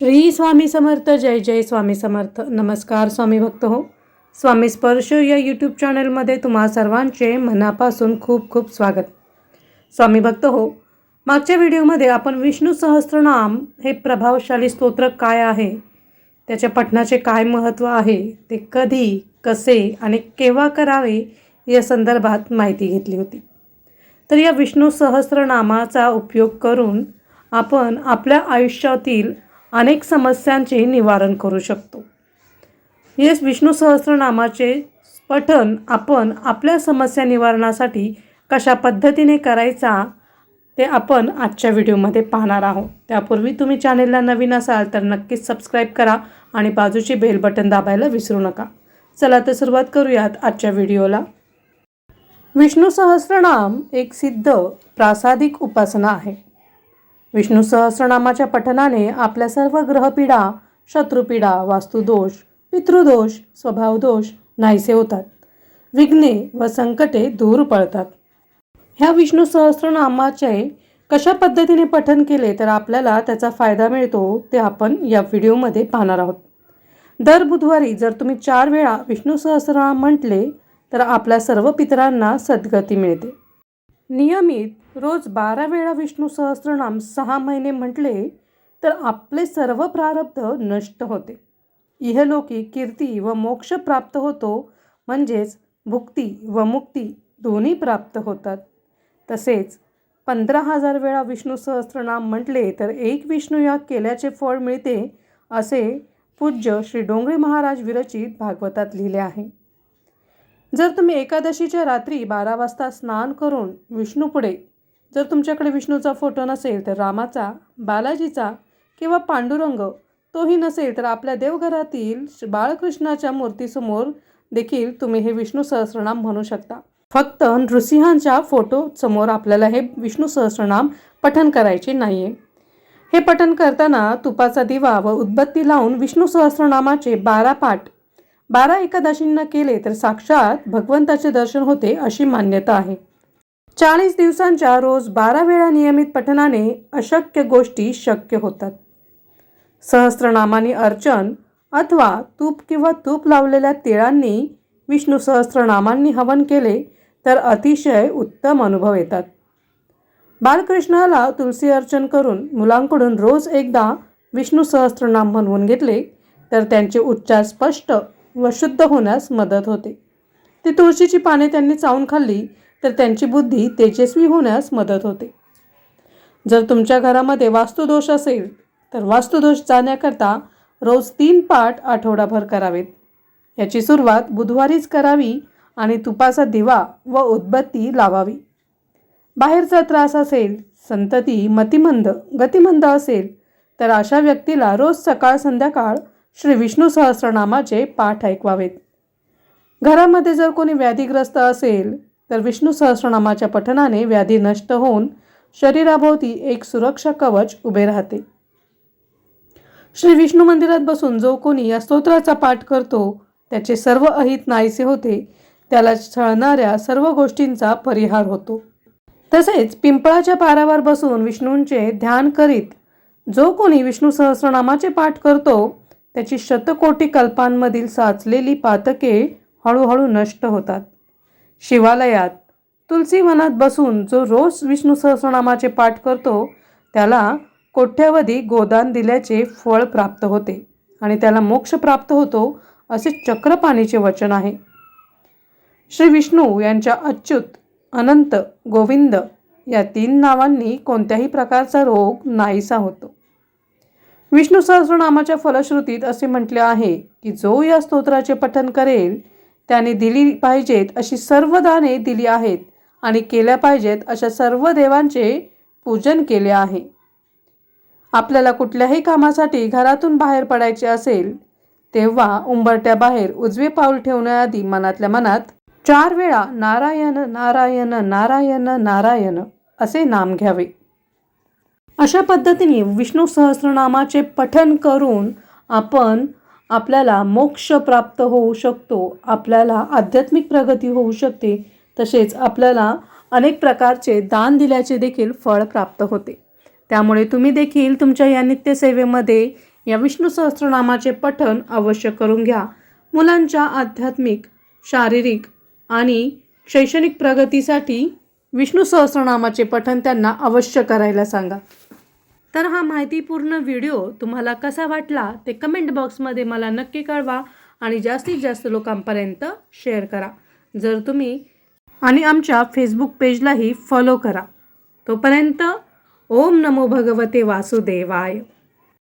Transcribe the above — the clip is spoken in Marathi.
श्री स्वामी समर्थ जय जय स्वामी समर्थ. नमस्कार स्वामी भक्त हो. स्वामी स्पर्श या यूट्यूब चॅनलमध्ये तुम्हा सर्वांचे मनापासून खूप खूप स्वागत. स्वामी भक्त हो मागच्या व्हिडिओमध्ये आपण विष्णू सहस्त्रनाम हे प्रभावशाली स्तोत्र काय आहे? त्याच्या पठणाचे काय महत्त्व आहे? ते कधी कसे आणि केव्हा करावे या संदर्भात माहिती घेतली होती. तर या विष्णू सहस्त्रनामाचा उपयोग करून आपण आपल्या आयुष्यातील अनेक समस्यांचे निवारण करू शकतो. येस विष्णू सहस्रनामाचे पठन आपण आपल्या समस्या निवारणासाठी कशा पद्धतीने करायचा ते आपण आजच्या व्हिडिओमध्ये पाहणार आहोत. त्यापूर्वी तुम्ही चॅनेलला नवीन असाल तर नक्कीच सबस्क्राईब करा आणि बाजूची बेल बटन दाबायला विसरू नका. चला तर सुरुवात करूयात आजच्या व्हिडिओला. विष्णू सहस्रनाम एक सिद्ध प्रासादिक उपासना आहे. विष्णू सहस्रनामाच्या पठनाने आपल्या सर्व ग्रहपीडा शत्रुपीडा वास्तुदोष पितृदोष स्वभावदोष नाहीसे होतात. विघ्ने व संकटे दूर पळतात ह्या विष्णू सहस्रनामाचे कशा पद्धतीने पठन केले तर आपल्याला त्याचा फायदा मिळतो ते आपण या व्हिडिओमध्ये पाहणार आहोत. दर बुधवारी जर तुम्ही चार वेळा विष्णू सहस्रनाम म्हटले तर आपल्या सर्व पितरांना सद्गती मिळते. नियमित रोज बारा वेळा विष्णू सहस्रनाम सहा महिने म्हटले तर आपले सर्व प्रारब्ध नष्ट होते. इहलोकी कीर्ती व मोक्ष प्राप्त होतो म्हणजेच भुक्ती व मुक्ती दोन्ही प्राप्त होतात. तसेच पंधरा हजार वेळा विष्णू सहस्रनाम म्हटले तर एक विष्णू याग केल्याचे फळ मिळते असे पूज्य श्री डोंगरे महाराज विरचित भागवतात लिहिले आहे. जर तुम्ही एकादशीच्या रात्री बारा वाजता स्नान करून विष्णूपुढे जर तुमच्याकडे विष्णूचा फोटो नसेल तर रामाचा बालाजीचा किंवा पांडुरंग तोही नसेल तर आपल्या देवघरातील बाळकृष्णाच्या मूर्तीसमोर देखील तुम्ही हे विष्णू सहस्रनाम म्हणू शकता. फक्त नृसिंहांच्या फोटो समोर आपल्याला हे विष्णू सहस्रनाम पठन करायचे नाही आहे हे पठन करताना तुपाचा दिवा व उदबत्ती लावून विष्णू सहस्रनामाचे बारा पाठ बारा एकादशींना केले तर साक्षात भगवंताचे दर्शन होते अशी मान्यता आहे. चाळीस दिवसांच्या रोज बारा वेळा नियमित पठनाने अशक्य गोष्टी शक्य होतात. सहस्त्रनामाने अर्चन अथवा तूप किंवा तूप लावलेल्या तिळांनी विष्णू सहस्त्रनामांनी हवन केले तर अतिशय उत्तम अनुभव येतात. बालकृष्णाला तुलसी अर्चन करून मुलांकडून रोज एकदा विष्णू सहस्त्रनाम म्हणवून घेतले तर त्यांचे उच्चार स्पष्ट व शुद्ध होण्यास मदत होते. ती तुळशीची पाने त्यांनी चावून खाल्ली तर त्यांची बुद्धी तेजस्वी होण्यास मदत होते. जर तुमच्या घरामध्ये वास्तुदोष असेल तर वास्तुदोष जाण्याकरता रोज तीन पाठ आठवडाभर करावेत. याची सुरुवात बुधवारीच करावी आणि तुपाचा दिवा व उदबत्ती लावावी. बाहेरचा त्रास असेल संतती मतिमंद गतिमंद असेल तर अशा व्यक्तीला रोज सकाळ संध्याकाळ श्री विष्णू सहस्रनामाचे पाठ ऐकवावेत. घरामध्ये जर कोणी व्याधीग्रस्त असेल तर विष्णू सहस्रनामाच्या पठनाने व्याधी नष्ट होऊन शरीराभोवती एक सुरक्षा कवच उभे राहते. श्री विष्णू मंदिरात बसून जो कोणी या स्तोत्राचा पाठ करतो त्याचे सर्व अहित नाहीसे होते त्याला छळणाऱ्या सर्व गोष्टींचा परिहार होतो. तसेच पिंपळाच्या पारावर बसून विष्णूंचे ध्यान करीत जो कोणी विष्णू सहस्रनामाचे पाठ करतो त्याची शतकोटी कल्पांमधील साचलेली पातके हळूहळू नष्ट होतात. शिवालयात तुलसीवनात बसून जो रोज विष्णू सहस्रनामाचे पाठ करतो त्याला कोट्यावधी गोदान दिल्याचे फळ प्राप्त होते आणि त्याला मोक्ष प्राप्त होतो असे चक्रपाणीचे वचन आहे. श्री विष्णू यांच्या अच्युत अनंत गोविंद या तीन नावांनी कोणत्याही प्रकारचा रोग नाहीसा होतो. विष्णू सहस्रनामाच्या फलश्रुतीत असे म्हटले आहे की जो या स्तोत्राचे पठन करेल त्याने दिली पाहिजेत अशी सर्व दाने दिली आहेत आणि केल्या पाहिजेत अशा सर्व देवांचे पूजन केले आहे. आपल्याला कुठल्याही कामासाठी घरातून बाहेर पडायचे असेल तेव्हा उंबरट्याबाहेर उजवे पाऊल ठेवण्याआधी मनातल्या मनात चार वेळा नारायण नारायण नारायण नारायण असे नाम घ्यावे. अशा पद्धतीने विष्णू सहस्रनामाचे पठन करून आपण आपल्याला मोक्ष प्राप्त होऊ शकतो आपल्याला आध्यात्मिक प्रगती होऊ शकते तसेच आपल्याला अनेक प्रकारचे दान दिल्याचे देखील फळ प्राप्त होते. त्यामुळे तुम्ही देखील तुमच्या या नित्यसेवेमध्ये या विष्णू सहस्रनामाचे पठन अवश्य करून घ्या. मुलांच्या आध्यात्मिक शारीरिक आणि शैक्षणिक प्रगतीसाठी विष्णू सहस्त्रनामाचे पठण त्यांना अवश्य करायला सांगा. तर हा माहितीपूर्ण व्हिडिओ तुम्हाला कसा वाटला ते कमेंट बॉक्समध्ये मला नक्की कळवा आणि जास्तीत जास्त लोकांपर्यंत शेअर करा. जर तुम्ही आणि आमच्या फेसबुक पेजलाही फॉलो करा. तोपर्यंत ओम नमो भगवते वासुदेवाय.